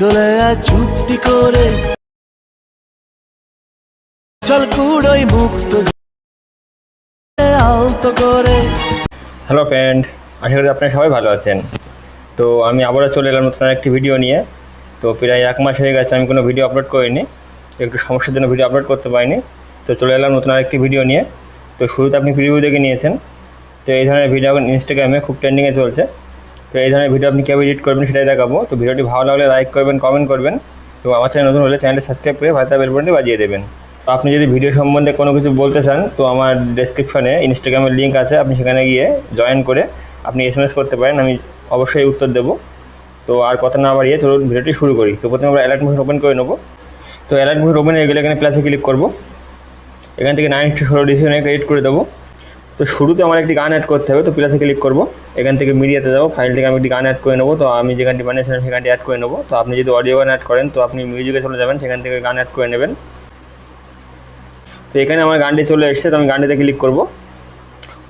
চলে চুপটি করে। চল মুক্ত আলতো করে। হ্যালো ফ্রেন্ড আশা করি আপনারা সবাই ভালো আছেন। তো আমি আবারও চলে এলাম নতুন একটি ভিডিও নিয়ে। তো প্রায় এক মাস হয়ে গেছে আমি কোনো ভিডিও আপলোড করিনি। একটু সমস্যার জন্য ভিডিও আপলোড করতে পারিনি। তো চলে এলাম নতুন আরেকটি ভিডিও নিয়ে। তো শুরুতে আপনি প্রিভিউ দেখে নিয়েছেন। তো এই ধরনের ভিডিও এখন ইনস্টাগ্রামে খুব ট্রেন্ডিংয়ে চলছে। তো এই ধরনের ভিডিও আপনি কীভাবে এডিট করবেন সেটাই দেখাবো। তো ভিডিওটি ভালো লাগলে লাইক করবেন কমেন্ট করবেন। তো আমার চ্যানেল নতুন হলে চ্যানেলটি সাবস্ক্রাইব করে ভাতা বেল বাটনটি বাজিয়ে দেবেন। তো আপনি যদি ভিডিও সম্বন্ধে কোনো কিছু বলতে চান, তো আমার ডেসক্রিপশনে ইনস্টাগ্রামের লিঙ্ক আছে। আপনি সেখানে গিয়ে জয়েন করে আপনি এস করতে পারেন। আমি অবশ্যই উত্তর দেবো। তো আর কথা না বাড়িয়ে চলুন ভিডিওটি শুরু করি। তো প্রথমে আমরা অ্যালার্ট মোশন ওপেন করে নেব। তো অ্যালার্ট মোশন ওপেন হয়ে গেলে এখানে প্লাসে ক্লিক করব। এখান থেকে নাইন ষোলো ডিসিশনে এডিট করে দেবো। তো শুরুতে আমার একটি গান অ্যাড করতে হবে, তো প্লাসে ক্লিক করব। এখান থেকে মিডিয়াতে যাব ফাইল থেকে আমি একটি গান অ্যাড করে নেব, তো আমি যে গানটি বানিয়েছিলাম সেই গানটি অ্যাড করে নেব। তো আপনি যদি অডিও গান অ্যাড করেন, তো আপনি মিউজিকে চলে যাবেন, সেখান থেকে গান অ্যাড করে নেবেন। তো এখানে আমার গানটি চলে এসেছে, তো আমি গানটিতে ক্লিক করব।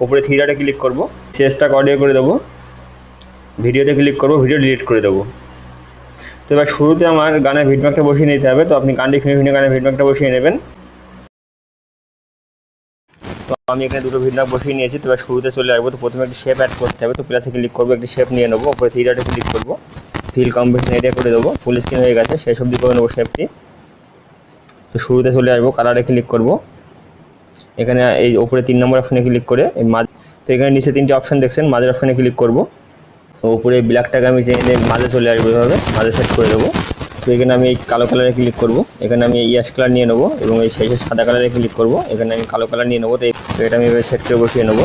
উপরে ডটে ক্লিক করব। চেষ্টা অডিও করে দেবো। ভিডিওতে ক্লিক করব ভিডিও ডিলিট করে দেবো। তো এবার শুরুতে আমার গানের ভিডম্যাকটা বসিয়ে নিতে হবে, তো আপনি গানটি শুনে শুনে গানের ভিডম্যাকটা বসিয়ে নেবেন। তো আমি এখানে দুটো ভিডম্যাক বসিয়ে নিয়েছি, তো শুরুতে চলে আসব। তো প্রথমে একটি শেপ অ্যাড করতে হবে, তো প্লাসে ক্লিক করব, একটি শেপ নিয়ে নেব ওপরে থ্রি ডটে ক্লিক করব। ফিল কম্বিনেশন এরিয়া করে দেবো ফুল স্ক্রিন হয়ে গেছে সেই সবজি করে নেব শেপটি তো শুরুতে চলে আসব কালারে ক্লিক করব। এখানে এই ওপরে তিন নম্বর অপশানে ক্লিক করে, এই মাঝ তো এখানে নিচে তিনটে অপশান দেখছেন, মাঝের অপশানে ক্লিক করব। তো উপরে ব্ল্যাকটাকে আমি মাঝে চলে আসব এভাবে, মাঝে সেট করে দেবো। তো এখানে আমি এই কালো কালারে ক্লিক করব। এখানে আমি ইয়াস কালার নিয়ে নেব এবং এই শেষে সাদা কালারে ক্লিক করব। এখানে আমি কালো কালার নিয়ে নেব। তো এটা আমি এভাবে সেট করে বসিয়ে নেব।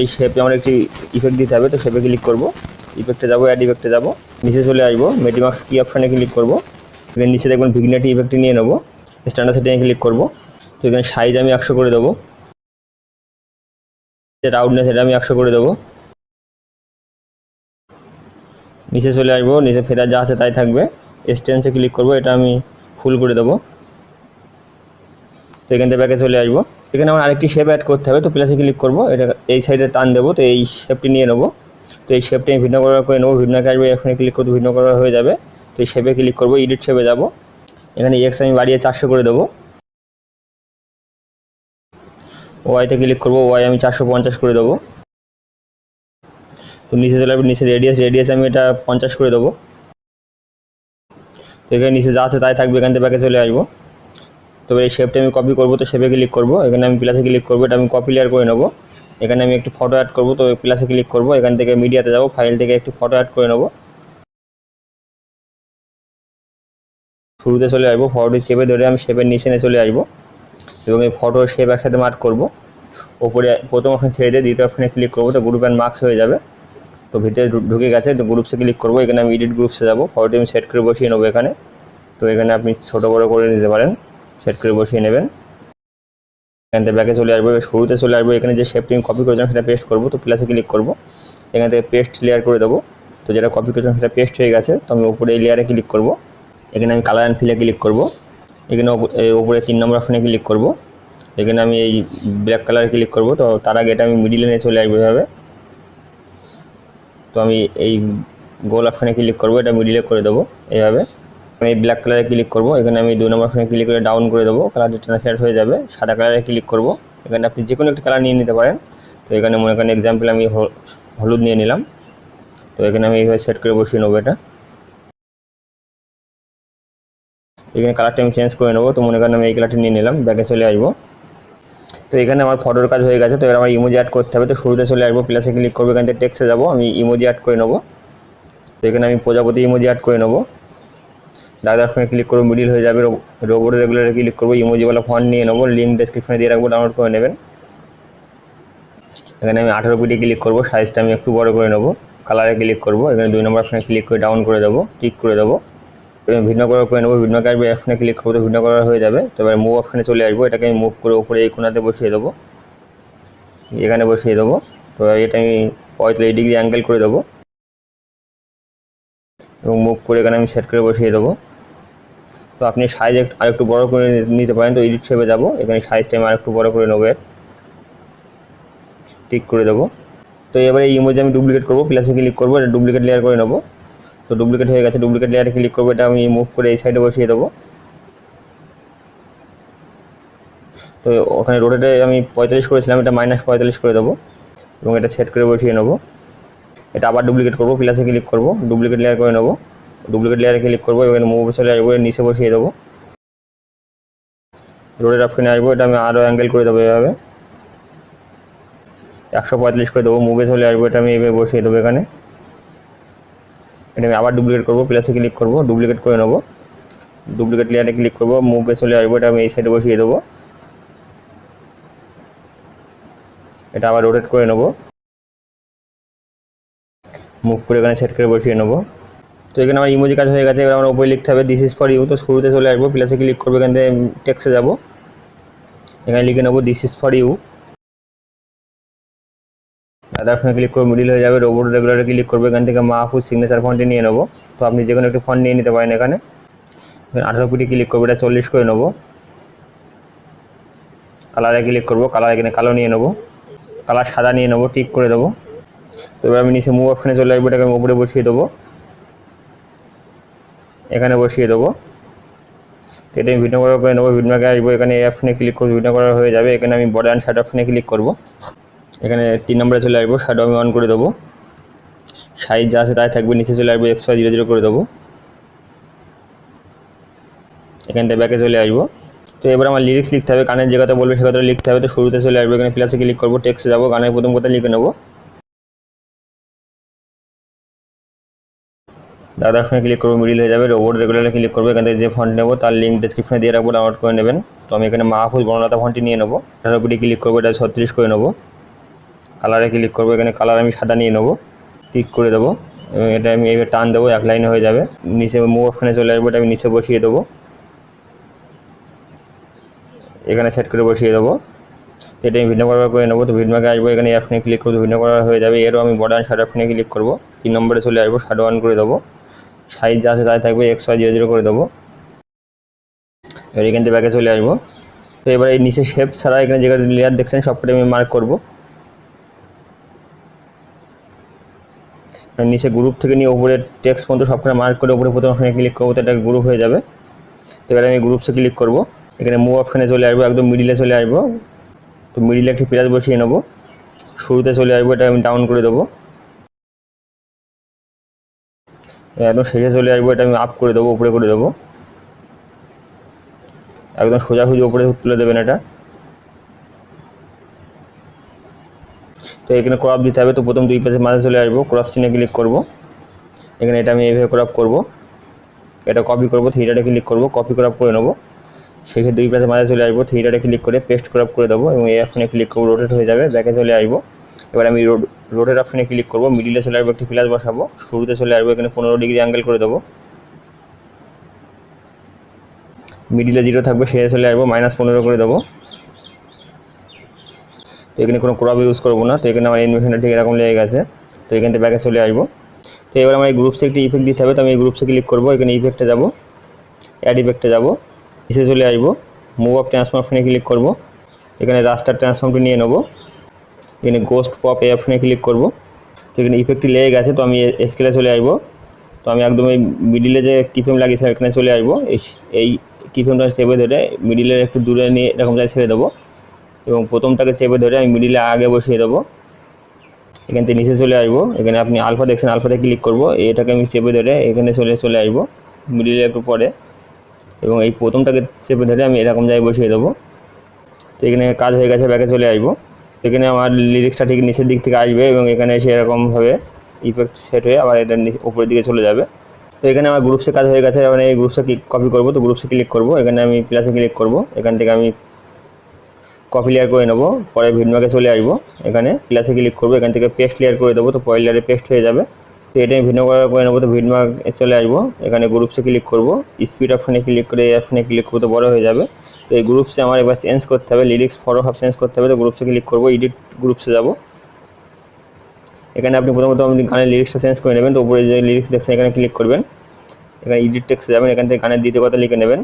এই শেপে আমার একটি ইফেক্ট দিতে হবে, তো শেপে ক্লিক করব। ইফেক্টে যাব অ্যাড ইফেক্টে যাব। নিচে চলে আসব। মেটিমার্কস কি অপশানে ক্লিক করব। এখানে নিচে দেখবেন ভিগনেটি ইফেক্টটি নিয়ে নেব। স্ট্যান্ডার্ড সেটিংয়ে ক্লিক করব। তো এখানে সাইজ আমি একশো করে দেবো। রাউন্ডনেস এটা আমি একশো করে দেবো। নিচে চলে আসব, নিচে ফেদার যা আছে তাই থাকবে। স্টেন্সে ক্লিক করব, এটা আমি ফুল করে দেবো। তো এখান থেকে ব্যাকে চলে আসব। এখানে আমার আরেকটি শেপ অ্যাড করতে হবে, তো প্লাসে ক্লিক করব। এটা এই সাইডে টান দেবো, তো এই শেপটি নিয়ে নেব। তো এই শেপটি আমি ভিন্ন করার করে নেব ভিন্নকে আসবে এখানে ক্লিক করতে ভিন্ন করা হয়ে যাবে। তো এই শেপে ক্লিক করব এডিট শেপে যাব। এখানে এক্স আমি বাড়িয়ে চারশো করে দেবো। ওয়াইতে ক্লিক করব ওয়াই আমি চারশো পঞ্চাশ করে দেবো। তো নিচে চলে আসবে, নিচে রেডিয়াস রেডিয়াস আমি এটা পঞ্চাশ করে দেবো। তো এখানে নিচে যা আছে তাই থাকবে, এখান থেকে ব্যাকে চলে আসব। তবে এই শেপটা আমি কপি করব, তো শেপে ক্লিক করব। এখানে আমি প্লাসে ক্লিক করব, এটা আমি কপি লেয়ার করে নেব। এখানে আমি একটি ফটো অ্যাড করব, তো প্লাসে ক্লিক করব। এখান থেকে মিডিয়াতে যাব ফাইল থেকে একটি ফটো অ্যাড করে নেব। শুরুতে চলে আসব ফটোটি চেপে ধরে আমি শেপের নিচে নিয়ে চলে আসব। এবং এই ফটো শেপ একসাথে মার্ক করব। ওপরে প্রথম অপশন ছেড়ে দিয়ে দ্বিতীয় অপশনে ক্লিক করব, তো গ্রুপ অ্যান্ড মার্কস হয়ে যাবে। তো ভিতরে ঢুকে গেছে, তো গ্রুপসে ক্লিক করব। এখানে আমি এডিট গ্রুপসে যাব। ফটোটি আমি সেট করে বসিয়ে নেব এখানে। তো এখানে আপনি ছোটো, বড়ো করে নিতে পারেন। সেট করে বসিয়ে নেবেন। এখান থেকে ব্যাকে চলে আসব। শুরুতে চলে আসব। এখানে যে শেপটি আমি কপি করেছিলাম, সেটা পেস্ট করব। তো প্লাসে ক্লিক করব। এখান থেকে পেস্ট লেয়ার করে দেবো। তো যেটা কপি করেছিলাম, সেটা পেস্ট হয়ে গেছে। তো আমি উপরে এই লেয়ারে ক্লিক করব। এখানে আমি কালার অ্যান্ড ফিলে ক্লিক করব। এখানে উপরে তিন নম্বর অপশানে ক্লিক করব। এখানে আমি এই ব্ল্যাক কালারে ক্লিক করব। তো তার আগে এটা আমি মিডিলে নিয়ে চলে আসব এভাবে। তো আমি এই গোল অপশানে ক্লিক করব, এটা মিডিলে করে দেবো এইভাবে। আমি ব্ল্যাক কালারে ক্লিক করব, এখানে আমি দুই নম্বর অপশানে ক্লিক করে ডাউন করে দেবো কালারটি ট্রান্সলেট হয়ে যাবে, সাদা কালারে ক্লিক করব। এখানে আপনি যে কোনো একটা কালার নিয়ে নিতে পারেন। তো এখানে মনে করেন এক্সাম্পল আমি হলুদ নিয়ে নিলাম। তো এখানে আমি এইভাবে সেট করে বসিয়ে নেব এটা। এখানে কালারটা আমি চেঞ্জ করে নেব। তো মনে করেন আমি এই কালারটি নিয়ে নিলাম, ব্যাকে চলে আসব। তো এখানে আমার ফটোর কাজ হয়ে গেছে, তো এবার আমার ইমোজি অ্যাড করতে হবে। তো শুরুতে চলে আসব প্লাসে ক্লিক করব এখান থেকে টেক্সে যাব, আমি ইমোজি অ্যাড করে নেব। তো এখানে আমি প্রজাপতি ইমোজি অ্যাড করে নেব। দাদার ফোনে ক্লিক করব মিডিল হয়ে যাবে রোবট রেগুলারে ক্লিক করব ইমোজিওয়ালা ফন্ট নিয়ে নেব লিঙ্ক ডেসক্রিপশনে দিয়ে রাখব ডাউনলোড করে নেবেন। এখানে আমি আঠারো পিটি ক্লিক করব সাইজটা আমি একটু বড় করে নেব। কালারে ক্লিক করব, এখানে দুই নম্বর অপশানে ক্লিক করে ডাউন করে দেবো টিক করে দেবো। ভিন্ন করার করে নেব, ভিন্ন আসবে এখানে ক্লিক করব ভিন্ন করা হয়ে যাবে। তো এবার মুভ অপশানে চলে আসব, এটাকে আমি মুভ করে উপরে এই কোনাতে বসিয়ে দেবো। এখানে বসিয়ে দেবো। তো এটা আমি পঁয়তাল্লিশ ডিগ্রি অ্যাঙ্গেল করে দেবো। এবং মুভ করে এখানে আমি সেট করে বসিয়ে দেবো। তো আপনি সাইজ একটু আরেকটু বড় করে নিতে পারেন তো এডিট শেপে যাব। এখানে সাইজটা আমি আর একটু বড় করে নেব ঠিক করে দেবো। তো এবারে এই ইমোজি আমি ডুপ্লিকেট করব প্লাসে ক্লিক করব, এটা ডুপ্লিকেট লেয়ার করে নেব। তো ডুপ্লিকেট হয়ে গেছে ডুপ্লিকেট লেয়ারে ক্লিক করব, এটা আমি মুভ করে এই সাইডে বসিয়ে দেবো। তো ওখানে রোডেটে আমি পঁয়তাল্লিশ করেছিলাম, এটা মাইনাস পঁয়তাল্লিশ করে দেবো, এবং এটা সেট করে বসিয়ে নেব। এটা আবার ডুপ্লিকেট করব প্লাসে ক্লিক করব ডুপ্লিকেট লেয়ার করে নেব ডুপ্লিকেট লেয়ারে ক্লিক করব এখানে মুভ চলে আসব নিচে বসিয়ে দেবো। রোডের অপশানে আসব, এটা আমি আরও অ্যাঙ্গেল করে দেবো এভাবে। একশো পঁয়তাল্লিশ করে দেবো মুভে চলে আসব, এটা আমি এভাবে বসিয়ে দেবো এখানে। এটা আমি আবার ডুপ্লিকেট করব প্লাসে ক্লিক করব ডুপ্লিকেট করে নেব। ডুপ্লিকেট লেয়ারে ক্লিক করব মুভে চলে আসব, এটা আমি এই সাইডে বসিয়ে দেবো। এটা আবার রোটেট করে নেব। মুভ করে এখানে সেট করে বসিয়ে নেব। তো এখানে আমার ইমোজি কাজ হয়ে গেছে, এবার আমার উপরে লিখতে হবে দিস ইজ ফর ইউ তো শুরুতে চলে আসব প্লাসে ক্লিক করব, এখান থেকে টেক্সে যাব। এখানে লিখে নেব দিস ইজ ফর ইউ দাদা ফোনে ক্লিক করে মিডিল হয়ে যাবে রোবট রেগুলারে ক্লিক করবে, এখান থেকে মাহফুজ সিগনেচার ফন্টে নিয়ে নেব। তো আপনি যে কোনো একটি ফন্ট নিয়ে নিতে পারেন এখানে। আঠারো পিটি ক্লিক করব, এটা চল্লিশ করে নেব। কালারে ক্লিক করব কালার এখানে কালো নিয়ে নেব। কালার সাদা নিয়ে নেব টিক করে দেবো। তো এবার আমি নিচে মুভ অপশানে চলে আসব, এটাকে আমি উপরে বসিয়ে দেবো। এখানে বসিয়ে দেবো। তো এটা আমি ভিডিও করার করে নেব ভিডিওকে আসব, এখানে এই অপশানে ক্লিক করব ভিডিও করা হয়ে যাবে। এখানে আমি বর্ডার অ্যান্ড শ্যাডো অপশানে ক্লিক করব। এখানে তিন নম্বরে চলে আসব শ্যাডো আমি অন করে দেবো। সাইজ যা আছে তাই থাকবে, নিচে চলে আসব এক্সট্রা জিরো জিরো করে দেবো। এখানটা ব্যাকে চলে আসব। তো এবার আমার লিরিক্স লিখতে হবে গানের কথা বলবে সে কথা লিখতে হবে। তো শুরুতে চলে আসব, এখানে প্লাসে ক্লিক করব টেক্সটে যাব, গানের প্রথম কথা লিখে নেব। দাদার ফোনে ক্লিক করব মিডিল হয়ে যাবে রোবট রেগুলারে ক্লিক করব, এখান থেকে যে ফন্ট নেব, তার লিঙ্ক ডিসক্রিপশনে দিয়ে রাখব ডাউনলোড করে নেবেন। তো আমি এখানে মাহফুজ বর্ণলতা ফন্টটি নিয়ে নেব। আঠারো কোটি ক্লিক করব, এটা ছত্রিশ করে নেব। কালারে ক্লিক করব, এখানে কালার আমি সাদা নিয়ে নেব। ক্লিক করে দেবো। এবং এটা আমি এইভাবে টান দেবো, এক লাইনে হয়ে যাবে। নিচে মুভ অপশানে চলে আসব, এটা আমি নিচে বসিয়ে দেবো। এখানে সেট করে বসিয়ে দেবো। এটা আমি ভিডিও করার করে নেব। তো ভিডিওকে আসব, এখানে অপশানে ক্লিক করব ভিডিও করা হয়ে যাবে। এরও আমি বর্ডার শ্যাডো অপশানে ক্লিক করব। তিন নম্বরে চলে আসব শ্যাডো অন করে দেবো। সাইজ যা আছে তাই থাকবে এক্স ওয়াই জিরো জিরো করে দেবো। এবার এখান থেকে ব্যাকে চলে আসব। তো এবার এই নিচে শেপ ছাড়া এখানে যেখানে লেয়ার দেখছেন, সবকটা আমি মার্ক করব। নিচে গ্রুপ থেকে নিয়ে উপরে টেক্সট পর্যন্ত সবখানে মার্ক করে উপরে প্রথম ওখানে ক্লিক করব তো এটা গ্রুপ হয়ে যাবে। তো এবার আমি গ্রুপসে ক্লিক করব। এখানে মুভ অপশানে চলে আসব, একদম মিডিলে চলে আসব। তো মিডিলে একটি প্লাস বসিয়ে নেব। শুরুতে চলে আসব, এটা আমি ডাউন করে দেবো। একদম শেষে চলে আসব, এটা আমি আপ করে দেবো, উপরে করে দেবো। একদম সোজাসুজি উপরে তুলে দেবেন এটা। তো এখানে ক্রপ দিতে হবে, তো প্রথম দুই পেজের মাঝে চলে আসব। ক্রপ চিনে ক্লিক করব। এখানে এটা আমি এইভাবে ক্রপ করব। এটা কপি করব থ্রিটারে ক্লিক করব কপি ক্রপ করে নেব। সেক্ষেত্রে দুই পেজের মাঝে চলে আসব থ্রিটারে ক্লিক করে পেস্ট ক্রপ করে দেবো এবং এই অপশানে ক্লিক করব রোটেট হয়ে যাবে ব্যাকে চলে আসব। এবার আমি রোড অপশানে ক্লিক করব মিডিলে চলে আসব, একটি প্লাস বসাবো, শুরুতে চলে আসব, এখানে পনেরো ডিগ্রি অ্যাঙ্গেল করে দেবো। মিডিলে জিরো থাকবে সে চলে আসব মাইনাস পনেরো করে দেবো। তো এখানে কোনো ক্রপ ইউজ করব না। তো এখানে আমার ইনভেশনটা ঠিক এরকম লেগে গেছে। তো এখান থেকে ব্যাকে চলে আসব। তো এবার আমার এই গ্রুপসে একটি ইফেক্ট দিতে হবে। তো আমি এই গ্রুপসে ক্লিক করব। এখানে ইফেক্টে যাব। অ্যাড ইফেক্টে যাব। এসে চলে আসব। মুভ অফ ট্রান্সফর্ম ক্লিক করব। এখানে রাস্টার ট্রান্সফর্মটি নিয়ে নেব। এখানে গোস্ট পপ এই অপশনে ক্লিক করব। তো এখানে ইফেক্টটি লেগে গেছে। তো আমি স্কেলে চলে আসব। তো আমি একদম এই মিডিলে যে কিফেম লাগিয়েছিলাম, এখানে চলে আসব। এই এই কিফেমটা চেপে ধরে মিডিলের একটু দূরে নিয়ে এরকম জায়গায় ছেড়ে দেবো। এবং প্রথমটাকে চেপে ধরে আমি মিডিলে আগে বসিয়ে দেবো। এখান থেকে নিচে চলে আসব। এখানে আপনি আলফা দেখছেন আলফাতে ক্লিক করব। এটাকে আমি চেপে ধরে এখানে চলে চলে আসব মিডিলে একটু পরে। এবং এই প্রথমটাকে চেপে ধরে আমি এরকম জায়গায় বসিয়ে দেবো। তো এখানে কাজ হয়ে গেছে ব্যাকে চলে আসব। এখানে আমার লিরিক্সটা ঠিক নিচের দিক থেকে আসবে এবং এখানে এসে এরকমভাবে ইফেক্ট সেট হয়ে আবার এটা নিচে, উপরের দিকে চলে যাবে। তো এখানে আমার গ্রুপসে কাজ হয়ে গেছে, এবার এই গ্রুপসে কপি করব। তো গ্রুপসে ক্লিক করব। এখানে আমি প্লাসে ক্লিক করব। এখান থেকে আমি কপি লেয়ার করে নেব, পরে ভিডমাকে চলে আসব। এখানে প্লাসে ক্লিক করব, এখান থেকে পেস্ট লেয়ার করে দেবো, তো পরের লেয়ারে পেস্ট হয়ে যাবে। তো এটা আমি করার করে নেব, তো ভিডমাক চলে আসব। এখানে গ্রুপসে ক্লিক করব স্পিড অপশানে ক্লিক করে এই অপশানে ক্লিক করব, তো বড় হয়ে যাবে। তো এই গ্রুপসে আমার এবার চেঞ্জ করতে হবে লিরিক্স ফটো সব চেঞ্জ করতে হবে, তো গ্রুপসে ক্লিক করব এডিট গ্রুপসে যাব। এখানে আপনি প্রথমত আপনি গানের লিরিক্সটা চেঞ্জ করে নেবেন, তো উপরে যে লিরিক্স দেখছেন, এখানে ক্লিক করবেন। এখানে এডিট টেক্সে যাবেন, এখান থেকে গানের দ্বিতীয় কথা লিখে নেবেন।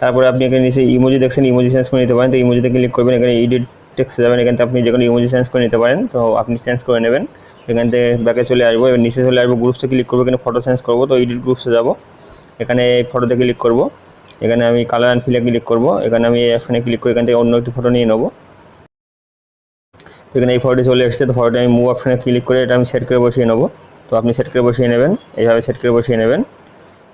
তারপরে আপনি এখানে নিচে ইমোজি দেখছেন ইমোজি চেঞ্জ করে নিতে পারেন। তো ইমোজিতে ক্লিক করবেন, এখানে এডিট টেক্সে যাবেন। এখান থেকে আপনি যে কোনো ইমোজি চেঞ্জ করে নিতে পারেন। তো আপনি চেঞ্জ করে নেবেন। এখান থেকে ব্যাকে চলে আসব, এবার নিচে চলে আসব গ্রুপসে ক্লিক করব, এখানে ফটো চেঞ্জ করব। তো এডিট গ্রুপসে যাব। এখানে ফটোতে ক্লিক করব। এখানে আমি কালার অ্যান্ড ফিলে ক্লিক করব। এখানে আমি এখানে ক্লিক করে এখান থেকে অন্য একটি ফটো নিয়ে নেব। তো এখানে এই ফটোটি চলে এসেছে। তো ফটোটি আমি মুভ অপশনে ক্লিক করে এটা আমি সেট করে বসিয়ে নেব। তো আপনি সেট করে বসিয়ে নেবেন। এইভাবে সেট করে বসিয়ে নেবেন।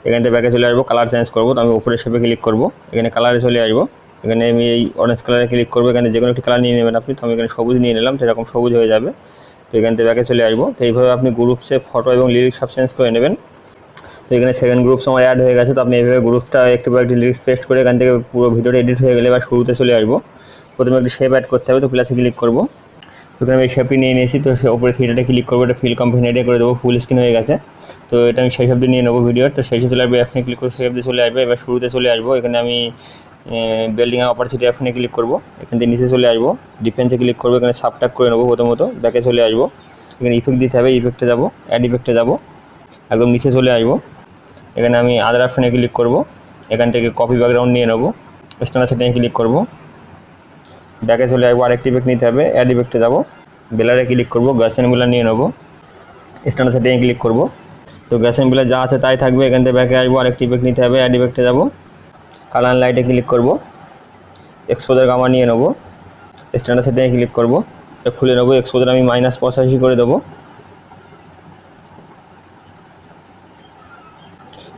এখান থেকে ব্যাকে চলে আসব কালার চেঞ্জ করব আমি উপরে শেপে ক্লিক করব। এখানে কালারে চলে আসব। এখানে আমি এই অরেঞ্জ কালারে ক্লিক করব। এখানে যে কোনো একটি কালার নিয়ে নেবেন আপনি। তো আমি এখানে সবুজ নিয়ে নিলাম, তো এরকম সবুজ হয়ে যাবে। তো এখান থেকে ব্যাকে চলে আসব। তো এইভাবে আপনি গ্রুপ গ্রুপসে ফটো এবং লিরিক্স সব চেঞ্জ করে নেবেন। তো এখানে সেকেন্ড গ্রুপস আমার অ্যাড হয়ে গেছে, তো আপনি এইভাবে গ্রুপটা একটু একটি লিরিক্স পেস্ট করে এখান থেকে পুরো ভিডিওটা এডিট হয়ে গেলে বা শুরুতে চলে আসব। প্রথমে একটি শেপ অ্যাড করতে হবে, তো প্লাসে ক্লিক করব। তো আমি শেপটি নিয়ে নিয়েছি, তো সে উপরে থিয়েটারে ক্লিক করব, এটা ফিল এডিট করে দেবো ফুল স্ক্রিন হয়ে গেছে। তো এটা আমি সেই শব্দ নিয়ে নেব ভিডিওর তো সেই চলে আসবে, এখানে ক্লিক করে সেই শব্দে চলে আসবে। এবার শুরুতে চলে আসব, এখানে আমি বিল্ডিং অপরচুনিটি এখানে ক্লিক করব। এখান থেকে নিচে চলে আসব ডিফেন্সে ক্লিক করব, এখানে সাবটাক করে নেব প্রথমত ব্যাকে চলে আসব। এখানে ইফেক্ট দিতে হবে ইফেক্টে যাব অ্যাড ইফেক্টে যাব, একদম নিচে চলে আসব। এখানে আমি আদার অপশনে ক্লিক করব, এখান থেকে কপি ব্যাকগ্রাউন্ড নিয়ে নেব স্ট্যান্ডার সেটিংয়ে ক্লিক করব। ব্যাকে চলে আসব, আরেকটি ইফেক্ট নিতে হবে। অ্যাড ইফেক্টে যাব। বেলারে ক্লিক করব গ্যাস বেলার নিয়ে নেব। স্ট্যান্ডার সেটিংয়ে ক্লিক করব। তো গ্যাস বেলার যা আছে তাই থাকবে, এখান থেকে ব্যাকে আসব, আরেকটি ইফেক্ট নিতে হবে অ্যাড ইফেক্টে যাব। কালার লাইটে ক্লিক করব। এক্সপোজার গামা নিয়ে নেব। স্ট্যান্ডার সেটিংয়ে ক্লিক করব। এটা খুলে নেব এক্সপোজার আমি মাইনাস পঁচাশি করে দেবো।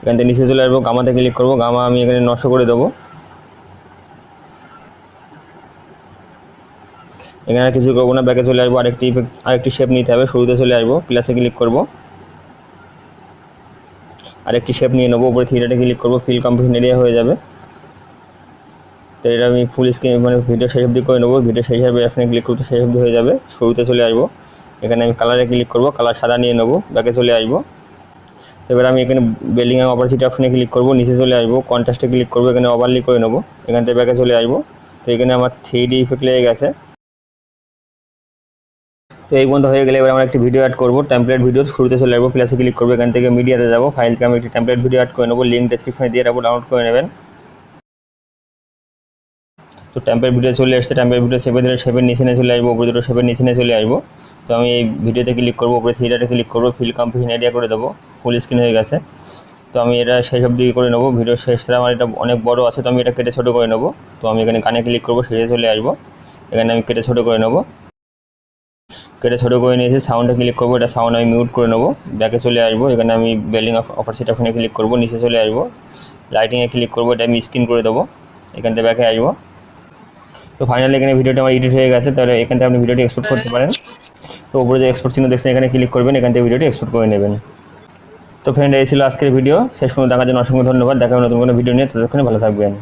এখান থেকে নিচে চলে আসব গামাতে ক্লিক করব গামা আমি এখানে নশো করে দেবো। এখানে কিছু করব না ব্যাকে চলে আসব, আরেকটি আরেকটি শেপ নিতে হবে, শুরুতে চলে আসব প্লাসে ক্লিক করব। আরেকটি শেপ নিয়ে নেব, উপরে থিয়েটারে ক্লিক করব ফিল কম্পিউশন এরিয়া হয়ে যাবে। তো এটা আমি ফুল স্ক্রিন মানে ভিডিও শেষ অবধি করে নেব ভিডিও শেষ হবে এখানে ক্লিক করতে শেষ অবধি হয়ে যাবে, শুরুতে চলে আসব। এখানে আমি কালারে ক্লিক করব কালার সাদা নিয়ে নেব ব্যাকে চলে আসব। এবার আমি এখানে বিল্ডিং এর অপরচুনিটি অপশনে ক্লিক করব, নিচে চলে আসব কন্ট্রাস্টে ক্লিক করব, এখানে ওভারলি করে নেব, এখান থেকে ব্যাকে চলে আসব। তো এখানে আমার থ্রি ডি ইফেক্ট লেগে গেছে। তো এই বন্ধ হয়ে গেলে এবার আমরা একটি ভিডিও অ্যাড করব। টেমপ্লেট ভিডিও শুরুতে চলে আসব প্লাসে ক্লিক করব, এখান থেকে মিডিয়াতে যাব। ফাইল থেকে আমি একটি টেমপ্লেট ভিডিও অ্যাড করে নেব লিঙ্ক ডেসক্রিপশনে দিয়ে রাখব ডাউনলোড করে নেবেন। তো টেম্পের ভিডিও চলে আসছে টেম্পের ভিডিও শেপে ধরে শেপের নিচে নিয়ে চলে আসব, উপরে দুটো শেপের নিচে নিয়ে চলে আসব। তো আমি এই ভিডিওতে ক্লিক করব, উপরে থিয়েটারে ক্লিক করব ফিল কম্পিউশন এরিয়া করে দেবো ফুল স্ক্রিন হয়ে গেছে। তো আমি এটা শেষ অবধি করে নেব ভিডিও শেষ শেষটা আমার এটা অনেক বড় আছে, তো আমি এটা কেটে ছোটো করে নেব। তো আমি এখানে গানে ক্লিক করব, শেষে চলে আসব। এখানে আমি কেটে ছোটো করে নেব। কেটে ছোটো করে নিয়েছি সাউন্ডে ক্লিক করব, এটা সাউন্ড আমি মিউট করে নেব ব্যাকে চলে আসব, এখানে আমি বিল্ডিং অফার সেটা ওখানে ক্লিক করব, নিচে চলে আসব লাইটিংয়ে ক্লিক করব, এটা আমি স্ক্রিন করে দেবো, এখান থেকে ব্যাকে আসব। তো ফাইনালি এখানে ভিডিওটা আমার এডিট হয়ে গেছে, তাহলে এখান থেকে আপনি ভিডিওটি এক্সপোর্ট করতে পারেন। তো উপরে যে এক্সপোর্ট চিহ্ন দেখছেন, এখানে ক্লিক করবেন, এখান থেকে ভিডিওটি এক্সপোর্ট করে নেবেন। তো ফ্রেন্ড এই ছিল আজকের ভিডিও শেষ পর্যন্ত দেখার জন্য অসংখ্য ধন্যবাদ, দেখা নতুন কোনো ভিডিও নিয়ে, ততক্ষণে ভালো থাকবেন।